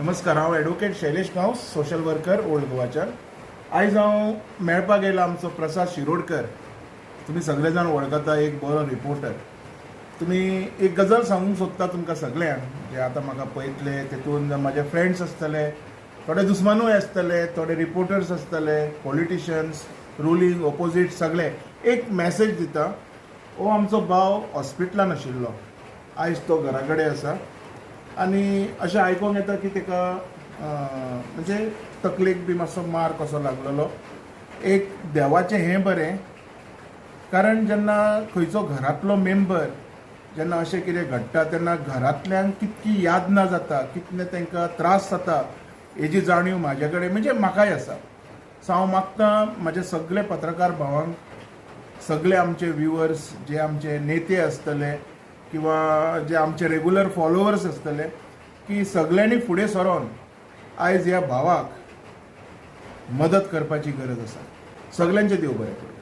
नमस्कार हांव एडवोकेट शैलेश गांव सोशल वर्कर ओल्ड गोवाच्यान आयज हांव मेळपाक येयला आमचो प्रसाद शिरोडकर. तुमी सगळे जाण वळखता एक बरो रिपोर्टर तुमी एक गजाल सांगूंक सोदता तुमकां सगळ्यांक जे आतां म्हाका पळयतले तेतून म्हाजे फ्रेंड्स आसतले थोडे दुस्मानूय आसतले थोडे रिपोर्टर्स आसतले पॉलिटिशियन्स रुलींग ऑपोजीट सगळे एक मॅसेज दिता हो आमचो भाव हॉस्पिटलान आशिल्लो आयज तो घरा कडेन आसा. आनी अशें आयकूंक येता की ताका म्हणजे तकलेक बी मातसो मार कसो लागलेलो. एक देवाचें हें बरें कारण जेन्ना खंयचो घरांतलो मेंबर जेन्ना अशें कितें घडटा तेन्ना घरांतल्यान कितकी यातना जाता कितले तांकां त्रास जाता हेजी जाणीव म्हाजे कडेन म्हणजे म्हाकाय आसा. सो हांव मागतां म्हाजे सगळे पत्रकार भावांक सगळे आमचे व्ह्युअर्स जे आमचे नेते आसतले किंवा जे आमचे रेगुलर फॉलोवर्स आसतले की सगळ्यांनी फुडें सरोन आयज ह्या भावाक मदत करपाची गरज आसा सगळ्यांचे देव बरें करूं